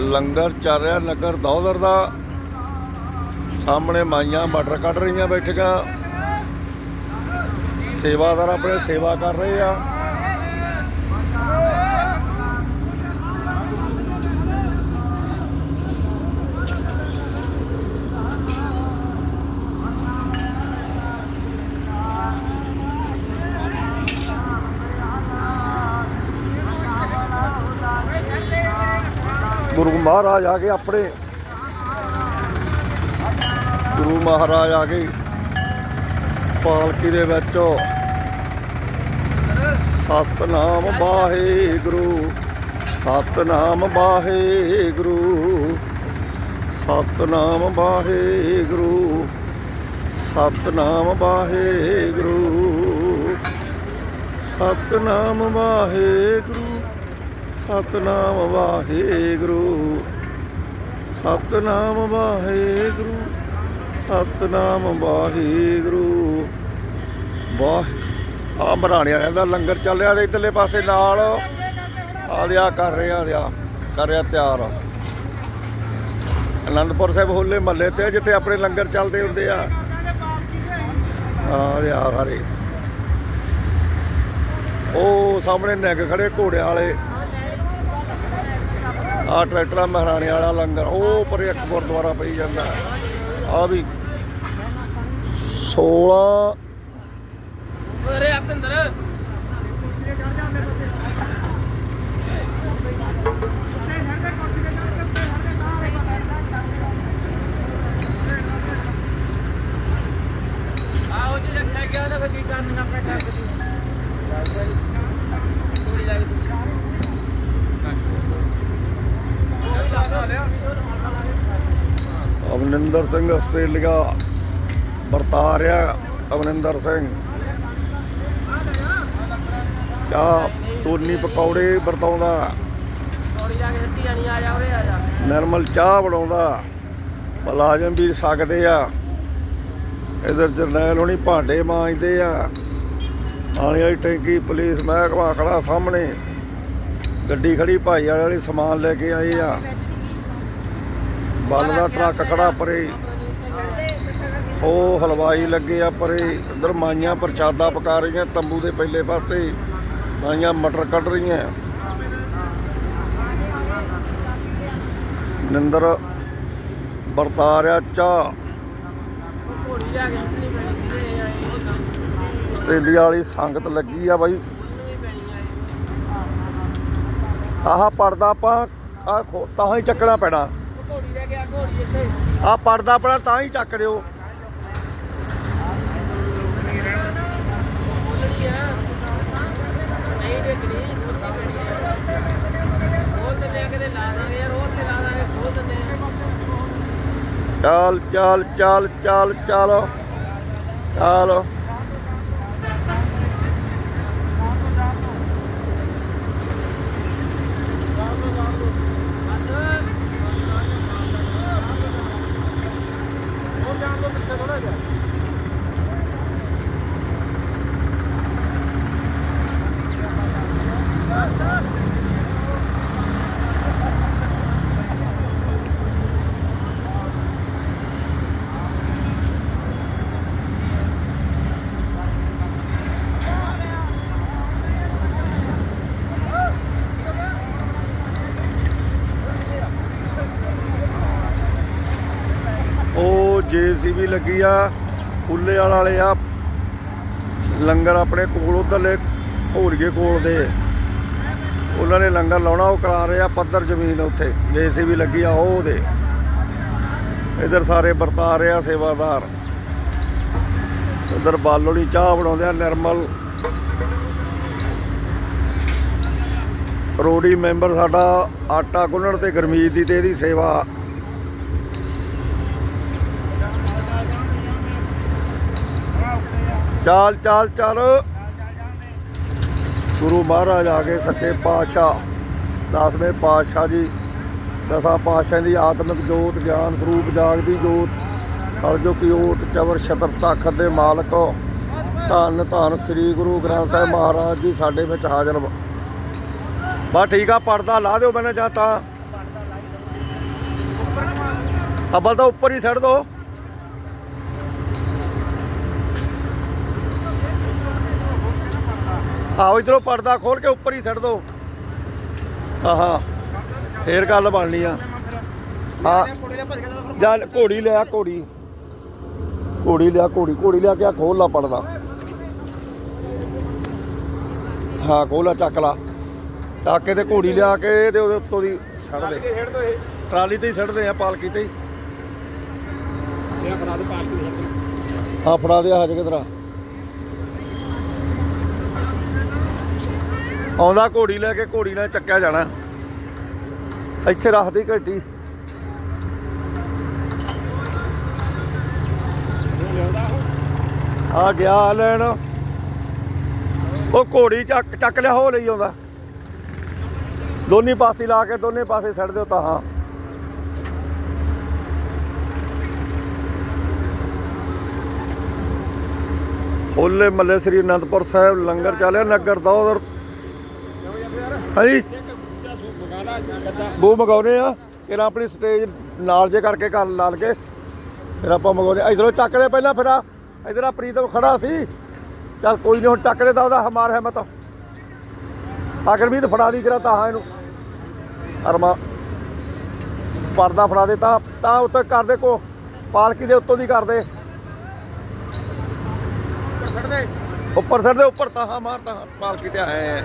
ਲੰਗਰ ਚੱਲ ਰਿਹਾ ਨਗਰ ਦੌਦਰ ਦਾ। ਸਾਹਮਣੇ ਮਾਈਆਂ ਮਟਰ ਕੱਢ ਰਹੀਆਂ ਬੈਠੀਆਂ ਸੇਵਾਦਾਰ ਆਪਣੇ ਸੇਵਾ ਕਰ ਰਹੇ ਆ। ਗੁਰੂ ਮਹਾਰਾਜ ਆ ਗਏ ਆਪਣੇ। ਗੁਰੂ ਮਹਾਰਾਜ ਆ ਗਏ। ਪਾਲਕੀ ਦੇ ਵਿੱਚ ਸਤਨਾਮ ਵਾਹਿਗੁਰੂ ਸਤਨਾਮ ਵਾਹਿਗੁਰੂ ਸਤਨਾਮ ਵਾਹਿਗੁਰੂ ਸਤਨਾਮ ਵਾਹਿਗੁਰੂ ਸਤਨਾਮ ਵਾਹਿਗੁਰੂ। ਸਤਨਾਮ ਵਾਹਿਗੁਰੂ। ਸਤਨਾਮ ਵਾਹਿਗੁਰੂ। ਸਤਨਾਮ ਵਾਹਿਗੁਰੂ। ਵਾਹ ਆ ਬਰਾਣਿਆ ਕਹਿੰਦਾ ਲੰਗਰ ਚੱਲ ਰਿਹਾ ਤੇ ਇਧਰਲੇ ਪਾਸੇ ਨਾਲ। ਆ ਲਿਆ, ਕਰ ਰਿਹਾ ਲਿਆ, ਕਰ ਰਿਹਾ ਤਿਆਰ। ਅਨੰਦਪੁਰ ਸਾਹਿਬ ਹੋਲੇ ਮਹੱਲੇ ਤੇ ਜਿੱਥੇ ਆਪਣੇ ਲੰਗਰ ਚੱਲਦੇ ਹੁੰਦੇ ਆ। ਆ ਲਿਆ ਹਰੇ ਉਹ ਸਾਹਮਣੇ ਨਿੱਗ ਖੜੇ ਘੋੜਿਆਂ ਵਾਲੇ। ਆ ਟਰੈਕਟਰਾਂ ਮਹਾਰਾਣੇ ਵਾਲਾ ਲੰਗਰ, ਉਹ ਪਰ ਇੱਕ ਗੁਰਦੁਆਰਾ ਪਈ ਜਾਂਦਾ। ਆ ਵੀ 16 ਅਰੇ ਆਪਿੰਦਰ ਆਓ ਜੀ ਰੱਖਿਆ ਗਿਆ ਨਾ ਫਿਰ ਕੀ ਕਰਨਾ ਆਪਣੇ ਘਰ ਦੇ ਥੋੜੀ ਲੱਗ ਅਮਨਿੰਦਰ ਸਿੰਘ ਆਸਟ੍ਰੇਲੀਆ ਵਰਤਾ ਰਿਹਾ ਅਮਰਿੰਦਰ ਸਿੰਘ। ਚਾਹ ਤੋਨੀ ਪਕੌੜੇ ਵਰਤਾਉਂਦਾ। ਥੋੜੀ ਨਿਰਮਲ ਚਾਹ ਬਣਾਉਂਦਾ। ਮੁਲਾਜ਼ਮ ਵੀ ਸਕਦੇ ਆ। ਇਧਰ ਜਰਨੈਲ ਹੋਣੀ ਭਾਂਡੇ ਮਾਂਜਦੇ ਆ। ਪਾਣੀ ਵਾਲੀ ਟੈਂਕੀ, ਪੁਲਿਸ ਮਹਿਕਮਾ ਖੜਾ ਸਾਹਮਣੇ। ਗੱਡੀ ਖੜੀ, ਭਾਈ ਵਾਲੇ ਵਾਲੀ ਸਮਾਨ ਲੈ ਕੇ ਆਏ ਆ। ਬੱਲ ਦਾ ਟਰੱਕ ਖੜਾ ਪਰੇ। ਉਹ ਹਲਵਾਈ ਲੱਗੇ ਆ ਪਰੇ। ਉਧਰ ਮਾਈਆਂ ਪ੍ਰਸ਼ਾਦਾ ਪਕਾ ਰਹੀਆਂ ਤੰਬੂ ਦੇ ਪਹਿਲੇ ਪਾਸੇ। ਮਾਈਆਂ ਮਟਰ ਕੱਢ ਰਹੀਆਂ। ਨਿੰਦਰ ਵਰਤਾ ਰਿਹਾ ਚਾਹ। ਆਸਟ੍ਰੇਲੀਆ ਵਾਲੀ ਸੰਗਤ ਲੱਗੀ ਆ ਬਾਈ। ਆਹ ਪਰਦਾ ਆਪਾਂ ਆਹ ਤਾਂ ਹੀ ਚੱਕਣਾ ਪੈਣਾ। ਘੋੜੀ ਲੈ ਕੇ ਆ ਘੋੜੀ ਇੱਥੇ। ਆਹ ਪਰਦਾ ਆਪਣਾ ਤਾਂ ਹੀ ਚੱਕ ਦਿਓ। ਬੋਲਣੀ ਆ। ਨਹੀਂ ਦੇਖਣੀ ਉੱਥੇ ਪੈਣੀ ਆ। ਬੋਲ ਦਿੰਦੇ ਆ ਕਿਤੇ ਲਾ ਦਾਂਗੇ ਯਾਰ ਉਹ ਤੇ ਲਾ ਦਾਂਗੇ ਬੋਲ ਦਿੰਦੇ ਆ। ਚੱਲ ਚੱਲ ਚੱਲ ਚੱਲ ਚੱਲ। ਚੱਲ ਉਹ ਜੀਸੀਬੀ ਲੱਗੀ ਆ ਫੁੱਲੇ ਵਾਲੇ ਆ। ਲੰਗਰ ਆਪਣੇ ਕੋਲ, ਉਧਰਲੇ ਭੋੜੀਏ ਕੋਲ ਦੇ। ਉਹਨਾਂ ਨੇ ਲੰਗਰ ਲਾਉਣਾ, ਉਹ ਕਰਾ ਰਹੇ ਆ ਪੱਧਰ ਜ਼ਮੀਨ ਉੱਥੇ। ਜੀਸੀਬੀ ਲੱਗੀ ਆ ਉਹ ਉਹਦੇ ਇਧਰ ਸਾਰੇ ਵਰਤਾ ਰਹੇ ਆ, ਸੇਵਾਦਾਰ। ਉਧਰ ਬਾਲੋੜੀ ਚਾਹ ਬਣਾਉਂਦੇ ਆ, ਨਿਰਮਲ। ਰੋੜੀ ਮੈਂਬਰ ਸਾਡਾ ਆਟਾ ਗੁੰਨਣ ਤੇ ਗਰਮੀਤ ਦੀ ਤੇ ਇਹਦੀ ਸੇਵਾ। ਚਾਲ ਚਾਲ, ਚੱਲ। ਗੁਰੂ ਮਹਾਰਾਜ ਆ ਗਏ ਸੱਚੇ ਪਾਤਸ਼ਾਹ। ਦਸਵੇਂ ਪਾਤਸ਼ਾਹ ਜੀ, ਦਸਾਂ ਪਾਤਸ਼ਾਹ ਦੀ ਆਤਮਿਕ ਜੋਤ, ਗਿਆਨ ਸਰੂਪ, ਜਾਗਦੀ ਜੋਤ ਹਰ ਜੋ ਕੀ ਓਟ, ਚਵਰ, ਛਤਰ, ਤਖਤ ਦੇ ਮਾਲਕ। ਧੰਨ ਧੰਨ ਸ੍ਰੀ ਗੁਰੂ ਗ੍ਰੰਥ ਸਾਹਿਬ ਮਹਾਰਾਜ ਜੀ, ਸਾਡੇ ਵਿੱਚ ਹਾਜ਼ਰ ਵਾ। ਬਸ ਠੀਕ ਆ, ਪਰਦਾ ਲਾ ਦਿਓ ਮੈਨੇ ਜਾਂ ਤਾਂ। ਅਬਲ ਤਾਂ ਉੱਪਰ ਹੀ ਛੱਡ ਦੋ। ਆਹੋ ਇਧਰੋਂ ਪਰਦਾ ਖੋਲ ਕੇ ਉੱਪਰ ਹੀ ਛੱਡ ਦੋ ਆਹਾਂ ਫੇਰ ਗੱਲ ਬਣਨੀ ਆ। ਹਾਂ। ਜਾ ਘੋੜੀ ਲਿਆ ਘੋੜੀ। ਘੋੜੀ ਲਿਆ ਘੋੜੀ। ਘੋੜੀ ਲਿਆ ਕੇ ਆ ਖੋਲ ਲਾ ਪੜਦਾ ਹਾਂ ਖੋਲ ਲਾ ਚੱਕ ਲਾ। ਚੱਕ ਕੇ ਤੇ ਘੋੜੀ ਲਿਆ ਕੇ ਤੇ ਉਹਦੇ ਉੱਤੋਂ ਦੀ ਛੱਡ ਦੇ। ਟਰਾਲੀ ਤੇ ਹੀ ਛੱਡਦੇ ਆ ਪਾਲਕੀ ਤੇ ਹੀ। ਹਾਂ ਫੜਾ ਦੇ ਹਜ ਕਿਧਰਾ ਆਉਂਦਾ ਘੋੜੀ ਲੈ ਕੇ, ਘੋੜੀ ਨਾਲ ਚੱਕਿਆ ਜਾਣਾ। ਇੱਥੇ ਰੱਖਦੀ ਘੱਟੀ। ਆ ਗਿਆ ਲੈਣ। ਉਹ ਘੋੜੀ ਚੱਕ ਚੱਕ ਲਿਆ ਹੋ ਲਈ ਆਉਂਦਾ। ਦੋਨੇ ਪਾਸੇ ਲਾ ਕੇ, ਦੋਨੇ ਪਾਸੇ ਛੱਡ ਦਿਓ ਤਾਂ ਹਾਂ। ਹੋਲੇ ਮੱਲੇ ਸ੍ਰੀ ਅਨੰਦਪੁਰ ਸਾਹਿਬ, ਲੰਗਰ ਚੱਲਿਆ ਨਗਰ ਦਾ ਉਧਰ ਹਾਂਜੀ। ਬੂ ਮਗਾਉਨੇ ਆ। ਫਿਰ ਆਪਣੀ ਸਟੇਜ ਨਾਲ ਜੇ ਕਰਕੇ ਕਰ ਲਾਲ ਕੇ ਫਿਰ ਆਪਾਂ ਮਗਾਉਨੇ ਇਧਰੋਂ ਚੱਕਦੇ ਪਹਿਲਾਂ ਫਿਰ ਆ ਇਧਰ ਆ ਪ੍ਰੀਤਮ ਖੜਾ ਸੀ। ਚੱਲ ਕੋਈ ਨਹੀਂ ਹੁਣ ਚੱਕਦੇ ਤਾਂ ਉਹਦਾ ਹਮਾਰ ਹੈ ਮਤ ਆਖਰ ਵੀ ਤਾਂ ਫੜਾ ਦੀ ਕਰਾ ਤਾਂ ਹਾਂ ਇਹਨੂੰ। ਅਰਮਾ ਪਰਦਾ ਫੜਾ ਦੇ ਤਾਂ ਤਾਂ ਉੱਤੇ ਕਰਦੇ ਕੋ ਪਾਲਕੀ ਦੇ ਉੱਤੋਂ ਦੀ ਕਰਦੇ ਉੱਪਰ ਛੱਡ ਦੇ। ਉੱਪਰ ਤਾਂ ਹਾਂ ਮਾਰ ਤਾਂ ਪਾਲਕੀ ਤੇ ਹੈ।